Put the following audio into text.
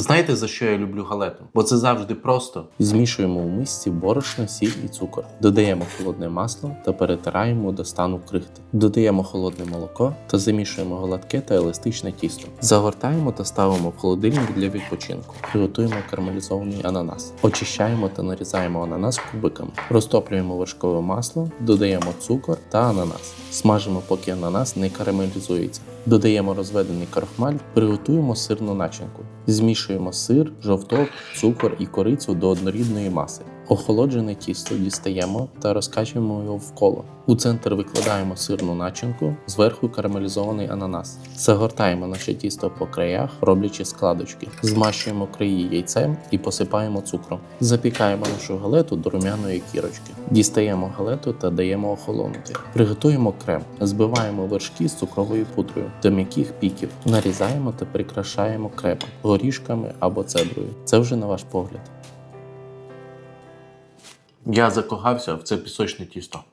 Знаєте, за що я люблю галету? Бо це завжди просто. Змішуємо у мисці борошно, сіль і цукор. Додаємо холодне масло та перетираємо до стану крихти. Додаємо холодне молоко та замішуємо гладке та еластичне тісто. Загортаємо та ставимо в холодильник для відпочинку. Приготуємо карамелізований ананас. Очищаємо та нарізаємо ананас кубиками. Розтоплюємо вершкове масло, додаємо цукор та ананас. Смажимо, поки ананас не карамелізується. Додаємо розведений крахмаль, приготуємо сирну начинку. Змішуємо сир, жовток, цукор і корицю до однорідної маси. Охолоджене тісто дістаємо та розкачуємо його в коло. У центр викладаємо сирну начинку, зверху карамелізований ананас. Загортаємо наше тісто по краях, роблячи складочки. Змащуємо краї яйцем і посипаємо цукром. Запікаємо нашу галету до румяної кірочки. Дістаємо галету та даємо охолонути. Приготуємо крем, збиваємо вершки з цукровою пудрою до м'яких піків. Нарізаємо та прикрашаємо кремом, горішками або цедрою. Це вже на ваш погляд. Я закохався в це пісочне тісто.